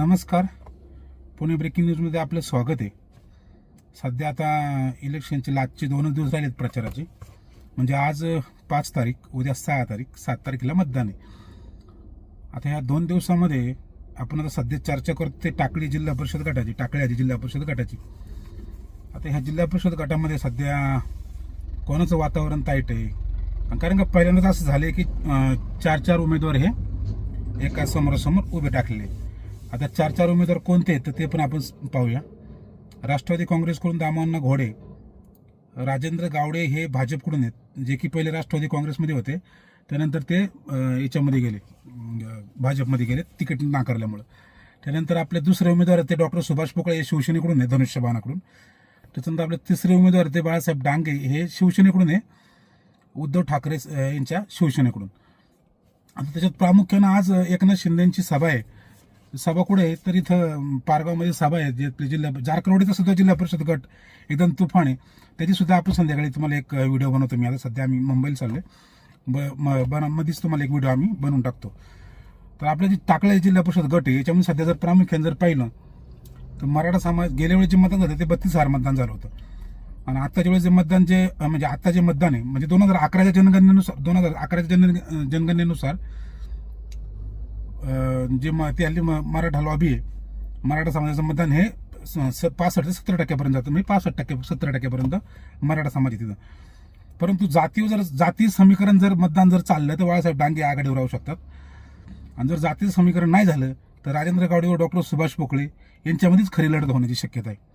नमस्कार. पुणे ब्रेकिंग न्यूजमध्ये आपलं स्वागत आहे. सध्या आता इलेक्शनचे लास्टचे दोनच दिवस राहिलेत प्रचाराचे. म्हणजे आज पाच तारीख उद्या सहा तारीख सात तारखेला मतदान आहे. आता ह्या दोन दिवसामध्ये आपण आता सध्या चर्चा करतो ते टाकळी जिल्हा परिषद गटाची टाकळी आधी जिल्हा परिषद गटाची. आता ह्या जिल्हा परिषद गटामध्ये सध्या कोणाचं वातावरण ताईट आहे? कारण का पहिल्यांदाच असं झालं की चार चार उमेदवार हे एका समोरासमोर उभे टाकले आता चार चार उमेदवार कोणते आहेत तर ते पण आपण पाहूया. राष्ट्रवादी काँग्रेसकडून दामोदर घोडे राजेंद्र गावडे हे भाजपकडून आहेत जे की पहिले राष्ट्रवादी काँग्रेसमध्ये होते त्यानंतर ते याच्यामध्ये गेले भाजपमध्ये गेले तिकीट नाकारल्यामुळं. त्यानंतर आपले दुसरे उमेदवार आहेत ते डॉक्टर सुभाष पोकळे हे शिवसेनेकडून आहे धनुष्यबाणाकडून त्याच्यानंतर आपले तिसरे उमेदवार आहेत ते बाळासाहेब डांगे हे शिवसेनेकडून आहे उद्धव ठाकरे यांच्या शिवसेनेकडून. आता त्याच्यात प्रामुख्यानं आज एकनाथ शिंदेची सभा आहे. सभा कुठे आहे तर इथं पारगावमध्ये सभा आहे जे जिल्हा जारकरवाडीचा सुद्धा जिल्हा परिषद गट एकदम तुफान आहे. त्याची सुद्धा आपण संध्याकाळी तुम्हाला एक व्हिडिओ बनवतो मी. आता सध्या आम्ही मुंबईला चाललोय. ब म- बन मध्येच तुम्हाला एक व्हिडिओ आम्ही बनवून टाकतो. तर आपल्या जे टाकळा जिल्हा परिषद गट आहे याच्यामध्ये सध्या जर प्रामुख्याने जर पाहिलं तर मराठा समाज गेल्या वेळेस जे मतदान झालं ते बत्तीस हजार मतदान झालं होतं. आणि आत्ताच्या वेळेस जे मतदान जे म्हणजे आत्ता जे मतदान आहे म्हणजे दोन हजार अकराच्या जनगणनेनुसार दोन हजार अकराच्या जन जनगणनेनुसार जे म- ते हल्ली म- मराठा लॉबी आहे. मराठा समाजाचं मतदान हे स- स- पासष्ट ते सत्तर टक्क्यापर्यंत जातं. म्हणजे पासष्ट टक्के सत्तर टक्क्यापर्यंत मराठा समाज तिथं. परंतु जातीवर जर जाती समीकरण जर मतदान जर चाललं तर बाळासाहेब डांगे आघाडीवर राहू शकतात. आणि जर जातीचं समीकरण नाही झालं तर राजेंद्र गावडे व डॉक्टर सुभाष पोकळे यांच्यामध्येच खरी लढत होण्याची शक्यता आहे.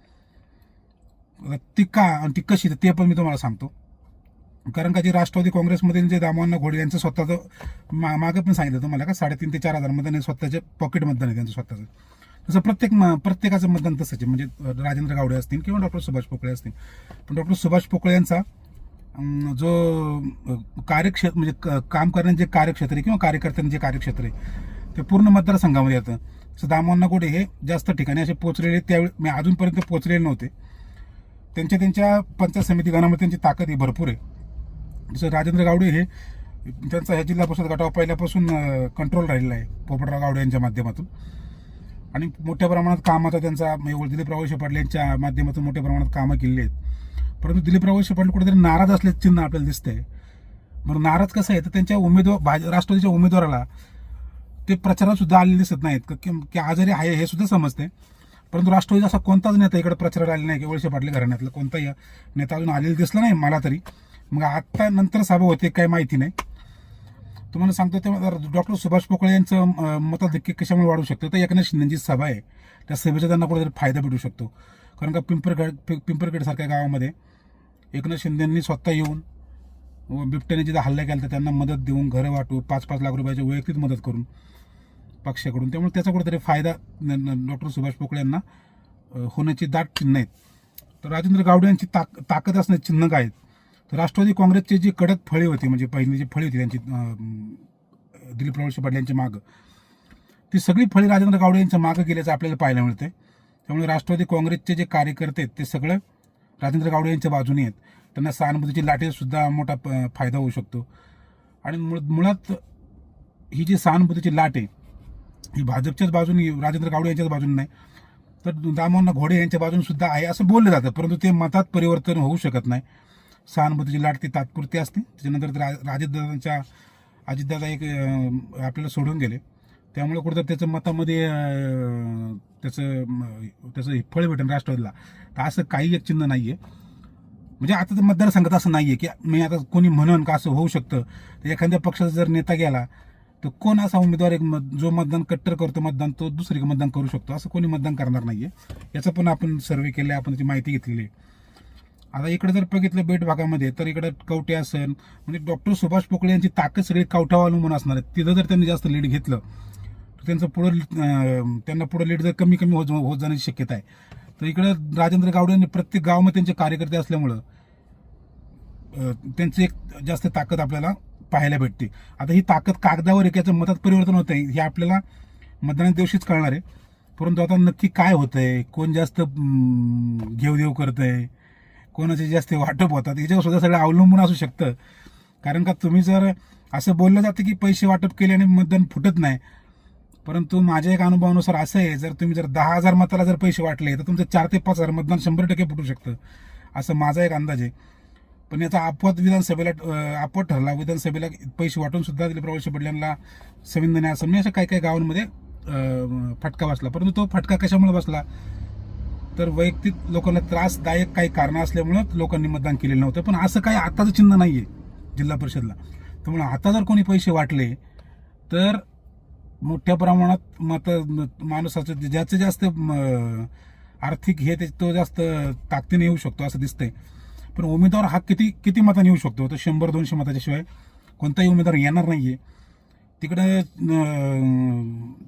आता ती का आणि ती कशी ते पण मी तुम्हाला सांगतो. कारण का जे राष्ट्रवादी काँग्रेसमधील जे दामोहन घोडे यांचं स्वतःचं मा मागं पण सांगितलं तुम्हाला का? साडेतीन ते चार हजार मतदान स्वतःचे पॉकेट मतदान आहे त्यांचं स्वतःचं. तसं प्रत्येक म- प्रत्येकाचं मतदान तसंच आहे. म्हणजे राजेंद्र गावडे असतील किंवा डॉक्टर सुभाष पोकळे असतील. पण डॉक्टर सुभाष पोकळे यांचा जो कार्यक्षेत्र म्हणजे क- काम करण्याचे जे कार्यक्षेत्र आहे किंवा कार्यकर्त्यांचे जे कार्यक्षेत्र आहे ते पूर्ण मतदारसंघामध्ये येतं. तसं दामोहन घोडे हे जास्त ठिकाणी असे पोचलेले त्यावेळी अजूनपर्यंत पोचलेले नव्हते. त्यांच्या त्यांच्या पंचायत समिती गणामध्ये त्यांची ताकद ही भरपूर आहे. जसं राजेंद्र गावडे हे त्यांचा ह्या जिल्हा परिषद गटावर पहिल्यापासून कंट्रोल राहिलेला आहे पोपटराव गावडे यांच्या माध्यमातून. आणि मोठ्या प्रमाणात कामाचा त्यांचा म्हणजे दिलीप रावळशे पाटील यांच्या माध्यमातून मोठ्या प्रमाणात कामं केलेली आहेत. परंतु दिलीप शेपाटले कुठेतरी नाराज असल्याचं चिन्ह आपल्याला दिसतंय. बरं नाराज कसं आहे? तर त्यांच्या उमेदवार भाज राष्ट्रवादीच्या उमेदवाराला ते प्रचारात सुद्धा आलेले दिसत नाहीत. की आजारी आहे हे सुद्धा समजते परंतु राष्ट्रवादीचा असा कोणताच नेता इकडे प्रचारात आलेला नाही की शेपाटले घराण्यातला. कोणताही नेता अजून आलेला दिसला नाही मला तरी. मग आत्ता नंतर सभा होते काही माहिती नाही. तुम्हाला सांगतो ते डॉक्टर सुभाष पोकळे यांचं मताधिक्य कशामुळे वाढू शकतं? तर एकनाथ शिंदेची सभा आहे. त्या सभेचा त्यांना कुठेतरी फायदा भेटू शकतो. कारण का पिंपरगड पिंपरगडसारख्या गावामध्ये एकनाथ शिंदेंनी स्वतः येऊन व बिबट्याने जिथं हल्ला केला तर त्यांना मदत देऊन घरं वाटू पाच पाच लाख रुपयाची वैयक्तिक मदत करून पक्षाकडून. त्यामुळे त्याचा कुठेतरी फायदा डॉक्टर सुभाष पोकळे यांना होण्याची दाट चिन्ह आहेत. तर राजेंद्र गावडे यांची ताक ताकद असण्याची चिन्ह काय आहेत. तर राष्ट्रवादी काँग्रेसचे जी कडक फळे होते म्हणजे पहिली जी फळे होती त्यांची दिलीप रावळशे पाटील यांच्या मागं ती सगळी फळी राजेंद्र गावडे यांच्या मागं गेल्याचं आपल्याला पाहायला मिळते त्यामुळे राष्ट्रवादी काँग्रेसचे जे कार्यकर्ते आहेत ते सगळं राजेंद्र गावडे यांच्या बाजूने आहेत. त्यांना सहानुभूतीची लाटेसुद्धा मोठा प- फायदा होऊ शकतो. आणि मुळात ही जी सहानुभूतीची लाट आहे ही भाजपच्याच बाजूने राजेंद्र गावडे यांच्याच बाजूने नाही तर दामोहन घोडे यांच्या बाजूने सुद्धा आहे असं बोललं जातं. परंतु ते मतात परिवर्तन होऊ शकत नाही. सहानुभूतीची लाट ती तात्पुरती असते. त्याच्यानंतर ते रा- राजदादांच्या अजितदादा एक आपल्याला सोडून गेले. त्यामुळे कुठं त्याचं मतामध्ये त्याचं म- त्याचं फळ भेटेल राष्ट्रवादीला. तर असं काही एक चिन्ह नाही आहे म्हणजे आता तर मतदारसंघात असं नाही आहे की मी आता कोणी म्हणून का असं होऊ शकतं. तर एखाद्या पक्षाचा जर नेता गेला तर कोण असा उमेदवार एक मत- जो मतदान कट्टर करतो मतदान तो दुसरी मतदान करू शकतो. असं कोणी मतदान करणार नाही आहे याचं पण आपण सर्वे केलं आपण त्याची माहिती घेतलेली आहे. आता इकडे जर बघितलं बेट भागामध्ये तर इकडे कवटे असेल म्हणजे डॉक्टर सुभाष पोकळे यांची ताकद सगळी कवठावर अवलंबून असणार आहे. तिथं जर त्यांनी जास्त लीड घेतलं तर त्यांचं पुढं त्यांना पुढं लीड जर कमी कमी होत होत जाण्याची शक्यता आहे. तर इकडे राजेंद्र गावडे यांनी प्रत्येक गावामध्ये त्यांचे कार्यकर्ते असल्यामुळं त्यांची एक जास्त ताकद आपल्याला पाहायला भेटते. आता ही ताकद कागदावर एक याचं मतात परिवर्तन होत आहे हे आपल्याला मतदाना दिवशीच कळणार आहे. परंतु आता नक्की काय होतंय कोण जास्त घेवदेव करत आहे कोणाचे जास्त वाटप होतात याच्यावर सुद्धा सगळं अवलंबून असू शकतं. कारण का तुम्ही जर असं बोललं जातं की पैसे वाटप केल्याने मतदान फुटत नाही परंतु माझ्या एक अनुभवानुसार असं आहे जर तुम्ही जर दहा हजार मताला जर पैसे वाटले तर तुमचं चार ते पाच हजार मतदान शंभर टक्के फुटू शकतं. असं माझा एक अंदाज आहे. पण याचा अपवाद विधानसभेला अं, अपवाद ठरला. विधानसभेला पैसे वाटून सुद्धा दिले प्रवेश पडल्यांना संविधान असं. म्हणजे अशा काही काही गावांमध्ये फटका बसला. परंतु तो फटका कशामुळे बसला? तर वैयक्तिक लोकांना त्रासदायक काही कारणं असल्यामुळं लोकांनी मतदान केलेलं नव्हतं. पण असं काही आताचं चिन्ह नाही आहे जिल्हा परिषदला. त्यामुळे आता जर कोणी पैसे वाटले तर मोठ्या प्रमाणात मत माणसाचं ज्याचं जास्त म, आर्थिक हे ते तो जास्त ताकदीने येऊ शकतो असं दिसतंय. पण उमेदवार हा किती किती मतांनी येऊ शकतो? तर शंभर दोनशे मताच्याशिवाय कोणताही उमेदवार येणार नाही आहे तिकडं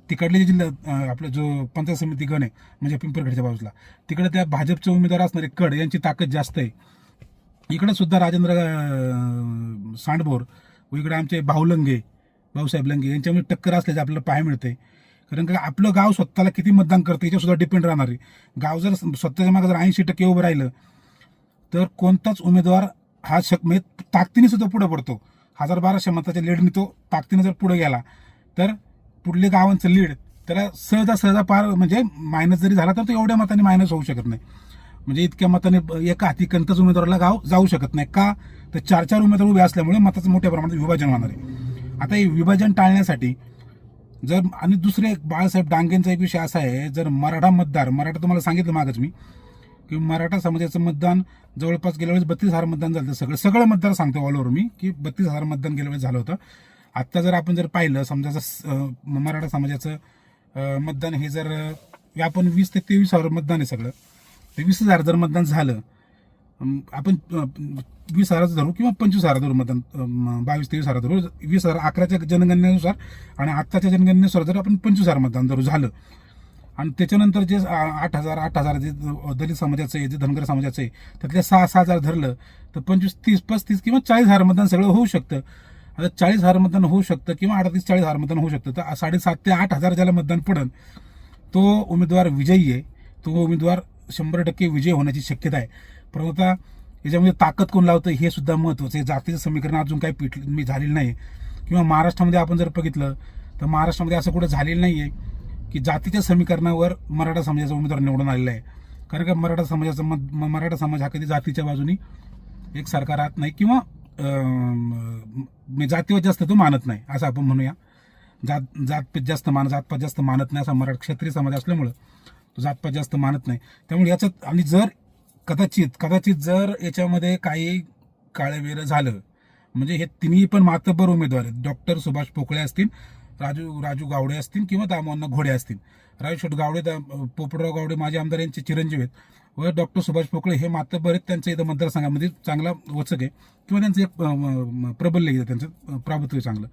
तिकडले जे जिल्हा आपला जो पंचायत समिती गण आहे म्हणजे पिंपरगडच्या बाजूला तिकडे त्या भाजपचे उमेदवार असणारे कड यांची ताकद जास्त आहे. इकडे सुद्धा राजेंद्र सांडभोर व इकडे आमचे भाऊलंगे भाऊसाहेब लंगे यांच्यामध्ये टक्कर असल्याचे आपल्याला पाहायला मिळते कारण का आपलं गाव स्वतःला किती मतदान करतं याच्यासुद्धा डिपेंड राहणार आहे. गाव जर स्वतःच्या मागे जर ऐंशी टक्के उभं राहिलं तर कोणताच उमेदवार हा शक म्हणजे ताकदीने सुद्धा पुढे पडतो. हजार बाराशे मताच्या लीडने तो ताकदीनं जर पुढे गेला तर पुढले गावांचं लीड त्याला सहजा सहजा पार म्हणजे मायनस जरी झाला तर तो एवढ्या मताने मायनस होऊ शकत नाही. म्हणजे इतक्या मताने एका हाती कंतच उमेदवाराला गाव जाऊ शकत नाही. का? तर चार चार उमेदवार उभे असल्यामुळे मताचं मोठ्या प्रमाणात विभाजन होणार आहे. आता हे विभाजन टाळण्यासाठी जर आणि दुसरे एक बाळासाहेब डांगेंचा एक विषय असा आहे जर मराठा मतदार मराठा तुम्हाला सांगितलं मागच मी की मराठा समाजाचं मतदान जवळपास गेल्या वेळेस बत्तीस हजार मतदान झालं सगळं. सगळं मतदार सांगतो ऑलओव्हर मी की बत्तीस हजार मतदान गेल्या वेळेस झालं होतं. आत्ता जर आपण जर पाहिलं समजा जर मराठा समाजाचं मतदान हे जर आपण वीस ते तेवीस हजार मतदान आहे सगळं. ते वीस हजार जर मतदान झालं आपण वीस हजाराचं धरू किंवा पंचवीस हजार धरू मतदान बावीस तेवीस हजार धरू. वीस हजार अकराच्या जनगणनेनुसार आणि आत्ताच्या जनगणनेनुसार जर आपण पंचवीस हजार मतदान धरू झालं आणि त्याच्यानंतर जे आठ हजार आठ हजार जे दलित समाजाचं आहे जे धनगर समाजाचं आहे त्यातल्या सहा सहा हजार धरलं तर पंचवीस तीस पस्तीस किंवा चाळीस हजार मतदान सगळं होऊ शकतं. आता चाळीस हजार मतदान होऊ शकतं किंवा अडतीस चाळीस हजार मतदान होऊ शकतं. तर साडेसात ते आठ हजार ज्याला मतदान पडन तो उमेदवार विजयी आहे. तो उमेदवार शंभर टक्के विजय होण्याची शक्यता आहे. परंतु आता याच्यामध्ये ताकद कोण लावतं हे सुद्धा महत्त्वाचं आहे. जातीचं समीकरण अजून काही पिट मी झालेलं नाही. किंवा महाराष्ट्रामध्ये आपण जर बघितलं तर महाराष्ट्रामध्ये असं कुठं झालेलं नाही आहे की जातीच्या समीकरणावर मराठा समाजाचा उमेदवार निवडून आलेला आहे. कारण का मराठा समाजाचा मत म- मराठा समाज हा कधी जातीच्या बाजूनी एक सरकार राहत नाही किंवा जातीवर जास्त तो मानत नाही असं आपण म्हणूया. जात जातपात जास्त मान जातपात जास्त मानत नाही असा मराठा क्षत्रिय समाज असल्यामुळं तो जातपात जास्त मानत नाही. त्यामुळे याच्यात आणि जर कदाचित कदाचित जर याच्यामध्ये काही काळेवेर झालं म्हणजे हे तिन्ही पण मातबर उमेदवार आहेत. डॉक्टर सुभाष पोकळे असतील राजू राजू गावडे असतील किंवा दामोअण्णा घोडे असतील. राजूशेठ गावडे दा- पोपटराव गावडे माझे आमदार यांचे चिरंजीव आहेत. व डॉक्टर सुभाष पोकळे हे मात्र बरेच त्यांचं इथं मतदारसंघामध्ये चांगला वचक आहे. किंवा त्यांचं एक प्रबल्य आहे त्यांचं अं, प्राभुत्व आहे चांगलं.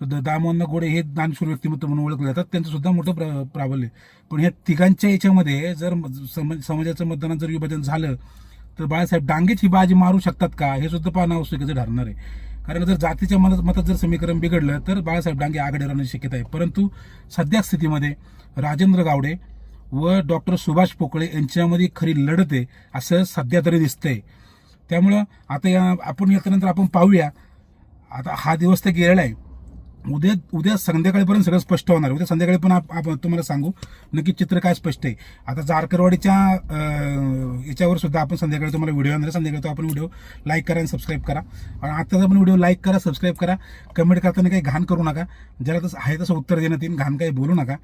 तर द- दामोअण्णा घोडे हे दानशूर व्यक्तिमत्व म्हणून ओळखले जातात. त्यांचं सुद्धा मोठं प्र प्राबल्य आहे. पण ह्या तिघांच्या याच्यामध्ये जर म- समाजाचं मतदानात जर विभाजन झालं तर बाळासाहेब डांगेच ही बाजी मारू शकतात का? हे सुद्धा पाहणं आवश्यकच ठरणार आहे. कारण जर जातीच्या मनात मतात जर समीकरण बिघडलं तर बाळासाहेब डांगे आघाडी राहण्याची शक्यता आहे परंतु सध्या स्थितीमध्ये राजेंद्र गावडे व डॉक्टर सुभाष पोकळे यांच्यामध्ये खरी लढत आहे असं सध्या तरी दिसतंय. त्यामुळं आता या आपण याच्यानंतर आपण पाहूया. आता हा दिवस तर गेलेला आहे. उद्या उद्या संध्याकाळीपर्यंत सगळं स्पष्ट होणार उद्या संध्याकाळी पण आपण तुम्हाला सांगू नक्की चित्र काय स्पष्ट आहे. आता जारकरवाडीच्या याच्यावर सुद्धा आपण संध्याकाळी तुम्हाला व्हिडिओ आणणार संध्याकाळी तो आपण व्हिडिओ लाईक करा आणि सबस्क्राईब करा. आणि आत्ताचा पण व्हिडिओ लाईक करा सबस्क्राईब करा. कमेंट करताना काही घाण करू नका. ज्याला तसं आहे तसं उत्तर देण्यात येईल घाण काही बोलू नका.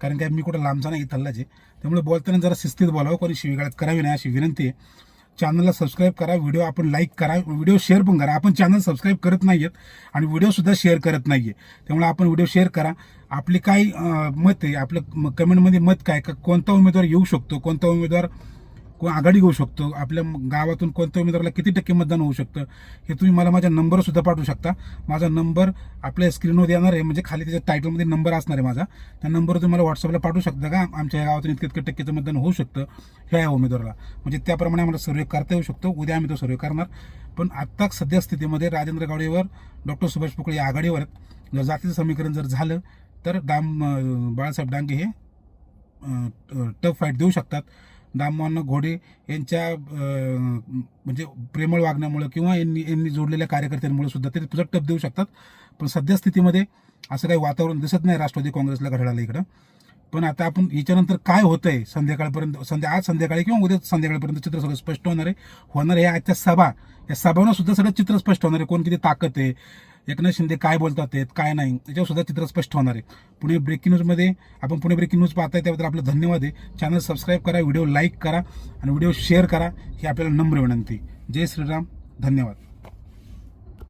कारण काय मी कुठं लांबचा नाही थल्लाचे त्यामुळे बोलताना जरा शिस्तीत बोलावं. कोणी शिवीगाळत करावी नाही अशी विनंती आहे. चॅनलला सबस्क्राईब करा व्हिडिओ आपण लाईक करा व्हिडिओ शेअर पण करा. आपण चॅनल सबस्क्राईब करत नाही आहेत आणि व्हिडिओसुद्धा शेअर करत नाही आहे त्यामुळे आपण व्हिडिओ शेअर करा. आपली काय मत आहे? आपलं कमेंटमध्ये मत काय? का कोणता उमेदवार येऊ शकतो? कोणता उमेदवार आघाडी घेऊ शकतो? आपल्या गावातून कोणत्या उमेदवाराला किती टक्के मतदान होऊ शकतं? हे तुम्ही मला माझ्या नंबरसुद्धा पाठवू शकता. माझा नंबर आपल्या स्क्रीनवर येणार आहे. म्हणजे खाली त्याच्या टायटलमध्ये नंबर असणार आहे माझा. त्या नंबरवर तुम्ही मला व्हॉट्सअपला पाठवू शकता का? आमच्या या गावातून इतकं इतकं टक्केचं मतदान होऊ शकतं ह्या या उमेदवाराला. म्हणजे त्याप्रमाणे आम्हाला सर्वे करता येऊ शकतो. उद्या आम्ही तो सर्वे करणार. पण आत्ता सध्या स्थितीमध्ये राजेंद्र गावडेवर डॉक्टर सुभाष पोकळे या आघाडीवर आहेत जर जातीचं समीकरण जर झालं तर दाम बाळासाहेब डांगे हे टफ फाईट देऊ शकतात. दामोहन घोडे यांच्या म्हणजे प्रेमळ वागण्यामुळे किंवा यांनी यांनी जोडलेल्या कार्यकर्त्यांमुळे सुद्धा ते तुझं टप देऊ शकतात. पण सध्या स्थितीमध्ये असं काही वातावरण दिसत नाही राष्ट्रवादी काँग्रेसला घड्याळाला इकडं. पण आता आपण याच्यानंतर काय होतंय संध्याकाळपर्यंत संध्या आज संध्याकाळी किंवा उद्या संध्याकाळपर्यंत चित्र सगळं स्पष्ट होणार आहे. होणार आहे आजच्या सभा. या सभांना सुद्धा सगळं चित्र स्पष्ट होणार आहे. कोण किती ताकद आहे? एकनाथ शिंदे काय बोलतात आहेत काय नाही याच्यावर सुद्धा चित्र स्पष्ट होणार आहे. पुणे ब्रेकिंग न्यूजमध्ये आपण पुणे ब्रेकिंग न्यूज पाहताय त्याबद्दल आपलं धन्यवाद आहे. चॅनल सबस्क्राईब करा व्हिडिओ लाईक करा आणि व्हिडिओ शेअर करा ही आपल्याला नम्र विनंती. जय श्रीराम धन्यवाद.